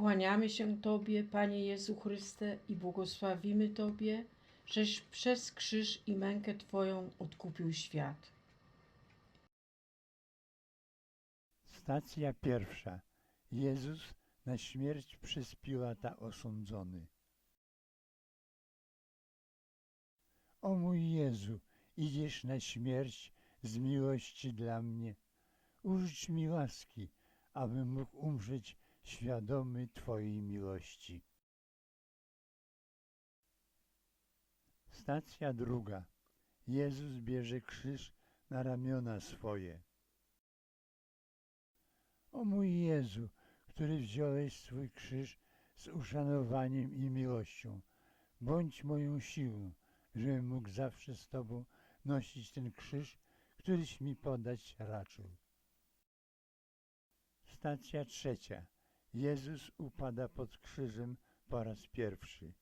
Kłaniamy się Tobie, Panie Jezu Chryste, i błogosławimy Tobie, żeś przez krzyż i mękę Twoją odkupił świat. Stacja pierwsza. Jezus na śmierć przez Piłata osądzony. O mój Jezu, idziesz na śmierć z miłości dla mnie. Użycz mi łaski, abym mógł umrzeć świadomy Twojej miłości. Stacja druga. Jezus bierze krzyż na ramiona swoje. O mój Jezu, który wziąłeś swój krzyż z uszanowaniem i miłością, bądź moją siłą, żebym mógł zawsze z Tobą nosić ten krzyż, któryś mi podać raczył. Stacja trzecia. Jezus upada pod krzyżem po raz pierwszy.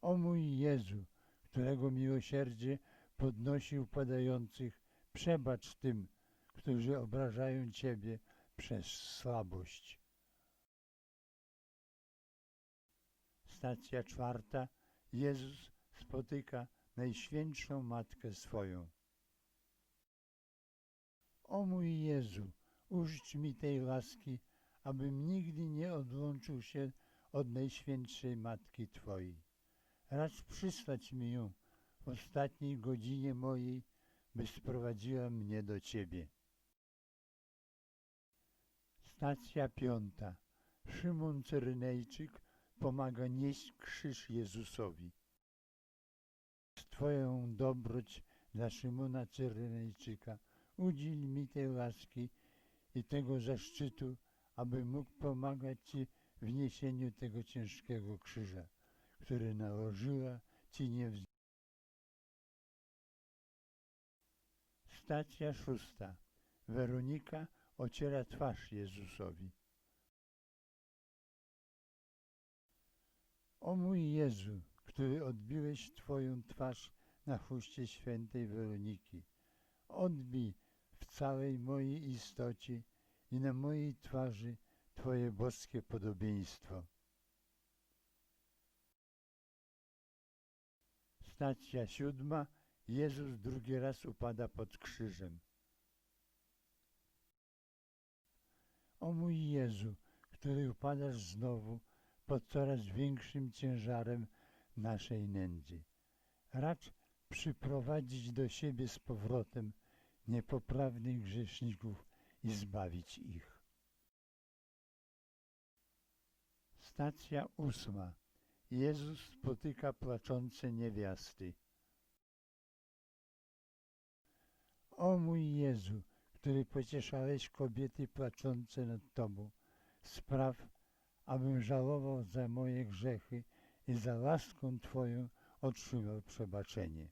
O mój Jezu, którego miłosierdzie podnosi upadających, przebacz tym, którzy obrażają Ciebie przez słabość. Stacja czwarta. Jezus spotyka Najświętszą Matkę swoją. O mój Jezu, użycz mi tej łaski, abym nigdy nie odłączył się od Najświętszej Matki Twojej. Racz przysłać mi ją w ostatniej godzinie mojej, by sprowadziła mnie do Ciebie. Stacja piąta. Szymon Cyrynejczyk pomaga nieść krzyż Jezusowi. Twoją dobroć dla Szymona Cyrynejczyka udziel mi tej łaski i tego zaszczytu, aby mógł pomagać Ci w niesieniu tego ciężkiego krzyża, który nałożyła Ci nie Stacja szósta. Weronika ociera twarz Jezusowi. O mój Jezu, który odbiłeś Twoją twarz na chrzcie świętej Weroniki, odbij w całej mojej istocie i na mojej twarzy Twoje boskie podobieństwo. Stacja siódma. Jezus drugi raz upada pod krzyżem. O mój Jezu, który upadasz znowu pod coraz większym ciężarem naszej nędzy. Racz przyprowadzić do siebie z powrotem niepoprawnych grzeszników i zbawić ich. Stacja ósma. Jezus spotyka płaczące niewiasty. O mój Jezu, który pocieszałeś kobiety płaczące nad Tobą, spraw, abym żałował za moje grzechy i za łaską Twoją otrzymał przebaczenie.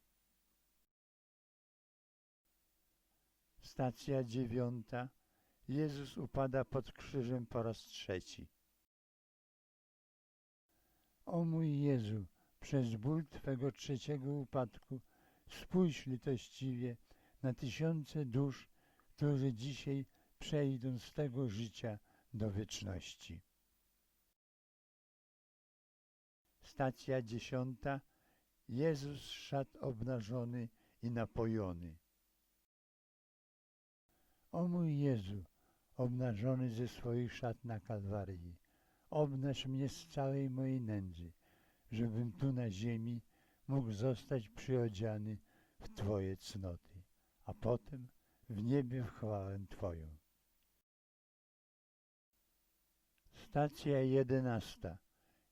Stacja dziewiąta. Jezus upada pod krzyżem po raz trzeci. O mój Jezu, przez ból Twego trzeciego upadku spójrz litościwie na tysiące dusz, którzy dzisiaj przejdą z tego życia do wieczności. Stacja dziesiąta. Jezus szat obnażony i napojony. O mój Jezu, obnażony ze swoich szat na Kalwarii, obnaż mnie z całej mojej nędzy, żebym tu na ziemi mógł zostać przyodziany w Twoje cnoty, a potem w niebie w chwałę Twoją. Stacja jedenasta.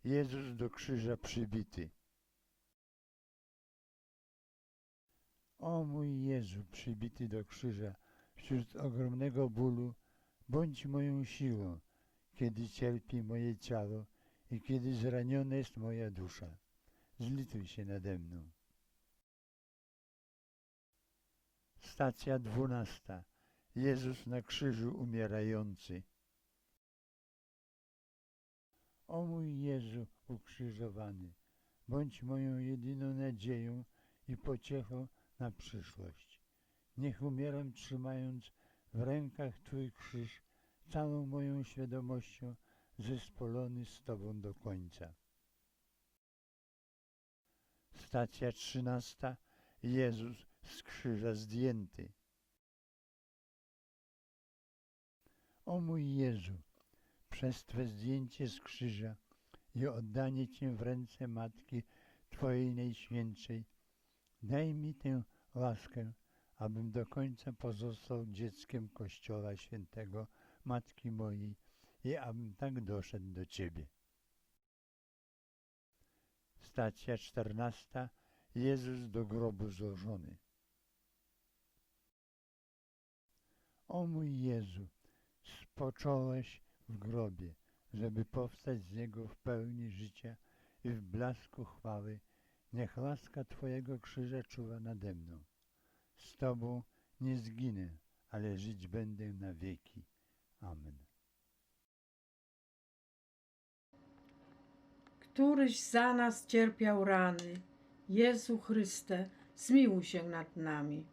Jezus do krzyża przybity. O mój Jezu, przybity do krzyża wśród ogromnego bólu, bądź moją siłą, kiedy cierpi moje ciało i kiedy zraniona jest moja dusza. Zlituj się nade mną. Stacja dwunasta. Jezus na krzyżu umierający. O mój Jezu ukrzyżowany, bądź moją jedyną nadzieją i pociechą na przyszłość. Niech umieram trzymając w rękach Twój krzyż całą moją świadomością zespolony z Tobą do końca. Stacja trzynasta. Jezus z krzyża zdjęty. O mój Jezu, przez Twe zdjęcie z krzyża i oddanie Cię w ręce Matki Twojej Najświętszej, daj mi tę łaskę, abym do końca pozostał dzieckiem Kościoła Świętego Matki mojej i abym tak doszedł do Ciebie. Stacja czternasta. Jezus do grobu złożony. O mój Jezu, spocząłeś w grobie, żeby powstać z niego w pełni życia i w blasku chwały. Niech łaska Twojego krzyża czuwa nade mną. Z Tobą nie zginę, ale żyć będę na wieki. Amen. Któryś za nas cierpiał rany. Jezu Chryste, zmiłuj się nad nami.